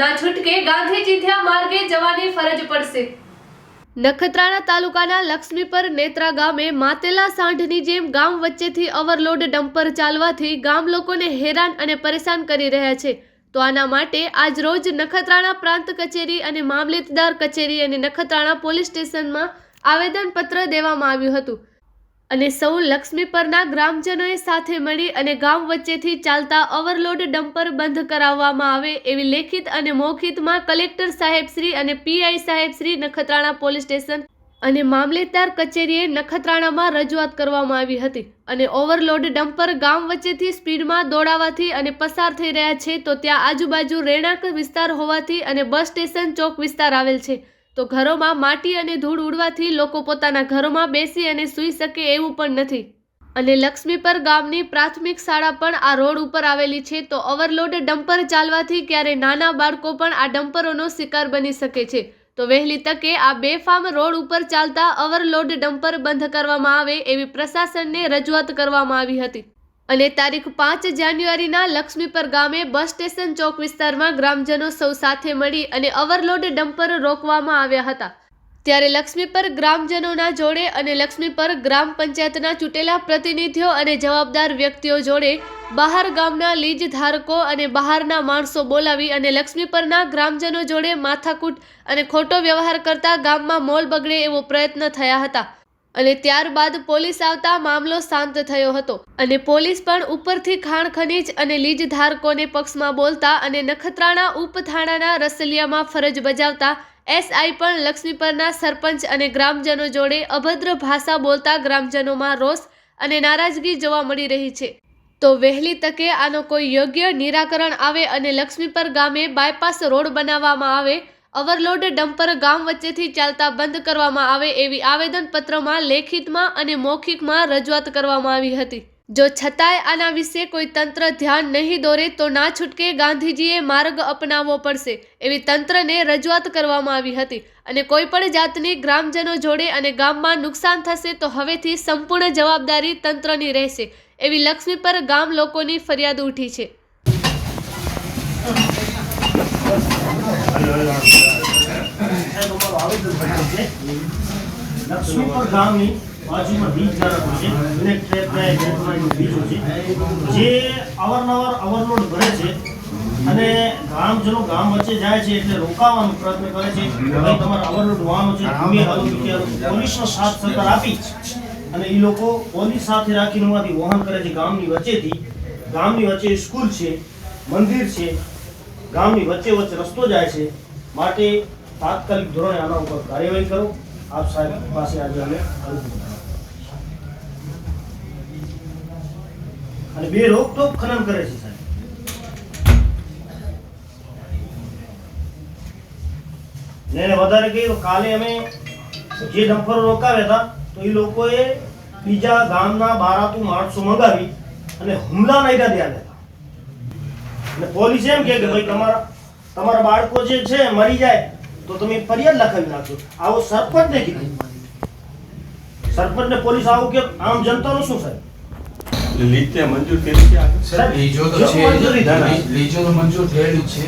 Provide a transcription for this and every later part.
ના છૂટકે ગાંધી ચિંધ્યા માર્ગે જવાની ફરજ પડશે. નખત્રાણા તાલુકાના લક્ષ્મીપર નેત્રા ગામે માતેલા સાંઢની જેમ ગામ વચ્ચેથી ઓવરલોડ ડમ્પર ચાલવાથી ગામ લોકોને હેરાન અને પરેશાન કરી રહ્યા છે. તો આના માટે આજ રોજ નખત્રાણા પ્રાંત કચેરી અને મામલતદાર કચેરી અને નખત્રાણા પોલીસ સ્ટેશનમાં આવેદનપત્ર દેવામાં આવ્યું હતું. અને સૌ લક્ષ્મીપરના ગ્રામજનોએ સાથે મળી અને ગામ વચ્ચેથી ચાલતા ઓવરલોડ ડમ્પર બંધ કરાવવામાં આવે એવી લેખિત અને મૌખિતમાં કલેક્ટર સાહેબશ્રી અને પીઆઈ સાહેબશ્રી નખત્રાણા પોલીસ સ્ટેશન અને મામલેદાર કચેરીએ નખત્રાણામાં રજૂઆત કરવામાં આવી હતી. અને ઓવરલોડ ડમ્પર ગામ વચ્ચેથી સ્પીડમાં દોડાવાથી અને પસાર થઈ રહ્યા છે તો ત્યાં આજુબાજુ રહેણાંક વિસ્તાર હોવાથી અને બસ સ્ટેશન ચોક વિસ્તાર આવેલ છે. તો ઘરોમાં માટી અને ધૂળ ઉડવાથી લોકો પોતાના ઘરોમાં બેસી અને સૂઈ શકે એવું પણ નથી. અને લક્ષ્મીપર ગામની પ્રાથમિક શાળા પણ આ રોડ ઉપર આવેલી છે, તો ઓવરલોડ ડમ્પર ચાલવાથી ક્યારે નાના બાળકો પણ આ ડમ્પરોનો શિકાર બની શકે છે. તો વહેલી તકે આ બેફામ રોડ ઉપર ચાલતા ઓવરલોડ ડમ્પર બંધ કરવામાં આવે એવી પ્રશાસનને રજૂઆત કરવામાં આવી હતી. અને તારીખ પાંચ જાન્યુઆરીના લક્ષ્મીપર ગામે બસ સ્ટેશન ચોક વિસ્તારમાં ગ્રામજનો સૌ સાથે મળી અને ઓવરલોડ ડમ્પર રોકવામાં આવ્યા હતા. ત્યારે લક્ષ્મીપર ગ્રામજનોના જોડે અને લક્ષ્મીપર ગ્રામ પંચાયતના ચૂંટેલા પ્રતિનિધિઓ અને જવાબદાર વ્યક્તિઓ જોડે બહાર ગામના લીજ ધારકો અને બહારના માણસો બોલાવી અને લક્ષ્મીપરના ગ્રામજનો જોડે માથાકૂટ અને ખોટો વ્યવહાર કરતા ગામમાં મોલ બગડે એવો પ્રયત્ન થયા હતા. અને ત્યારબાદ પોલીસ આવતા મામલો શાંત થયો હતો. અને પોલીસ પણ ઉપરથી ખાણ ખનીજ અને લીજ ધારકોને પક્ષમાં બોલતા અને નખત્રાણા ઉપથાણાના રસલિયામાં ફરજ બજાવતા એસઆઈ પણ લક્ષ્મીપરના સરપંચ અને ગ્રામજનો જોડે અભદ્ર ભાષા બોલતા ગ્રામજનોમાં રોષ અને નારાજગી જોવા મળી રહી છે. તો વહેલી તકે આનો કોઈ યોગ્ય નિરાકરણ આવે અને લક્ષ્મીપર ગામે બાયપાસ રોડ બનાવવામાં આવે ઓવરલોડ ડમ્પર ગામ વચ્ચેથી ચાલતા બંધ કરવામાં આવે એવી આવેદનપત્રમાં લેખિતમાં અને મૌખિકમાં રજૂઆત કરવામાં આવી હતી. જો છતાંય આના વિશે કોઈ તંત્ર ધ્યાન નહીં દોરે તો ના છૂટકે ગાંધીજીએ માર્ગ અપનાવવો પડશે એવી તંત્રને રજૂઆત કરવામાં આવી હતી. અને કોઈ પણ જાતની ગ્રામજનો જોડે અને ગામમાં નુકસાન થશે તો હવેથી સંપૂર્ણ જવાબદારી તંત્રની રહેશે, એવી લક્ષ્મી પર ગામ લોકોની ફરિયાદ ઉઠી છે. લક્ષ્મીપુર ગામની બાજુમાં બીજ ધારકો છે. વિનેક ટ્રેપના ગેટમાં બીજો છે. જે અવારનવાર ઓવરલોડ ભરે છે અને ગ્રામજનો ગામ વચ્ચે જાય છે એટલે રોકાવાનો પ્રયત્ન કરે છે. ભાઈ તમારે ઓવરલોડ વાહનો છે. તમે હાલો પોલીસનો સાથ સહકાર આપી અને એ લોકો પોલીસ સાથે રાખીને ઉમાંથી વહન કરે છે ગામની વચ્ચેથી. ગામની વચ્ચે સ્કૂલ છે, મંદિર છે. ગામની વચ્ચે વચ્ચે રસ્તો જાય છે. માટે તાત્કાલિક ધોરણે આના ઉપર કાર્યવાહી કરો. આપ સાહેબ પાસે આજે અમે અને બે રોકટોક ખનન કરે છે સાહેબ. ને વધારે કહ્યું કાલે અમે જે ડમ્પરો રોકાવ્યા હતા, તો એ લોકોએ બીજા ગામના બારાતું માણસો મંગાવી અને હુમલા ઈરાદે ત્યાં હતા. અને પોલીસ એમ કે ભાઈ, તમારા તમારા બાળકો જે છે, મરી જાય. તો તમે ફરિયાદ લખાવી નાખજો. આવો સરપંચને કીધું. સરપંચને પોલીસ આવું કે આમ જનતાનું શું સાહેબ? લીજને મંજૂર કરી છે સાહેબ, લીજો તો છે. ના, ના. લીજો તો મંજૂર થયેલું છે.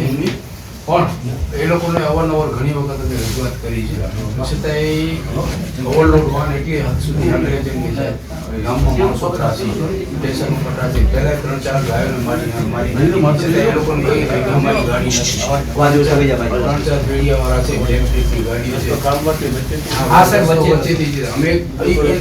પણ એ લોકોને અવારનવાર ઘણી વખત અમે રજૂઆત કરી છે. છતાંય ઓવરલોડ વાહન એટલી હદ સુધી આગળ છે કે ગામમાં માણસો ત્રાસી સ્ટેશન પર ત્રાસી પહેલાં ત્રણ ચાર ગાયોને મારી મારી એ લોકોને અમારી ગાડી ત્રણ ચાર ફેરિયાવાળા છે ગાડીઓ છે. હા સાહેબ વચ્ચે વચ્ચેથી જ અમે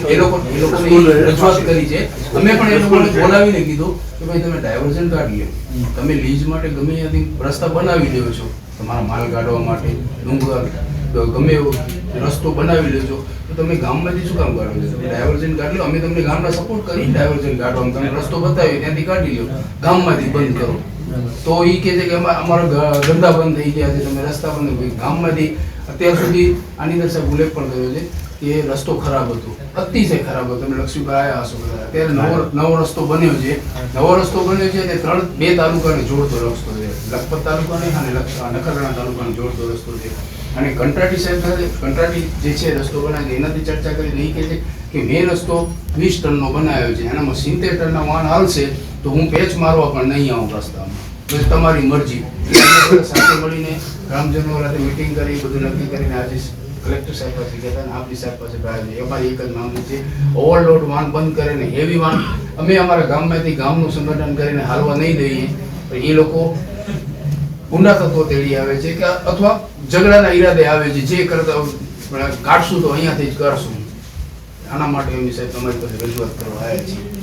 એ લોકો એ લોકોને રજૂઆત કરી છે. અમે પણ એ લોકોને બોલાવીને કીધું કે ભાઈ તમે ડાયવર્ઝન કાઢી લો તમે લીઝ માટે ગમે ત્યાંથી રસ્તા બનાવી દેવો છો. તમારા માલ કાઢવા માટે ડુંગર ગમે એવો રસ્તો બનાવી લેજો તો તમે ગામમાંથી શું કામ કાઢો છો? ડાયવર્ઝન કાઢી લો અમે તમને ગામના સપોર્ટ કરી ડાયવર્ઝન કાઢવામાં તમે રસ્તો બતાવી ત્યાંથી કાઢી લો ગામમાંથી બંધ કરો. તો એ કહે છે કે અમા- અમારા ધંધા બંધ થઈ ગયા છે. તમે રસ્તા બંધ ગામમાંથી અત્યાર સુધી આની અંદર સાહેબ ઉલ્લેખ પણ કર્યો છે. કે રસ્તો ખરાબ હતો. અતિશય ખરાબ હતો. તમે લક્ષ્મીભાઈ આવ્યા હશો બધા. અત્યારે નવો નવો રસ્તો બન્યો છે. નવો રસ્તો બન્યો છે અને ત્રણ બે તાલુકાને જોડતો રસ્તો છે. લખપત તાલુકાને અને નખત્રાણા તાલુકાને જોડતો રસ્તો છે. અને કંટ્રાટી સાહેબ સાથે કંટ્રાટી જે છે રસ્તો બનાવે એનાથી ચર્ચા કરી એ કહે છે કે મેં રસ્તો વીસ ટનનો બનાવ્યો છે. એનામાં સિત્તેર ટનના વાહન હાલશે તો હું પેચ મારવા પણ નહીં આવું રસ્તામાં. બસ તમારી મરજી. સાથે મળીને ગ્રામજનો સાથે મિટિંગ કરી બધું નક્કી કરીને આજે કલેક્ટર સાહેબ પાસે ગયા હતા આપની સાહેબ પાસે ગયા. અમારી એક જ માંગણી છે ઓવરલોડ વાહન બંધ કરે ને હેવી વાહન, અમે અમારા ગામમાંથી ગામનું સંગઠન કરીને હાલવા નહીં દઈએ. પણ એ લોકો ગુના તત્વો તેડી આવે છે કે અથવા ઝઘડાના ઈરાદે આવે છે, જે કરતા કાઢશું તો અહીંયાથી જ કરશું. આના માટે એમની સાહેબ તમારી પાસે રજૂઆત કરવા આવ્યા છીએ.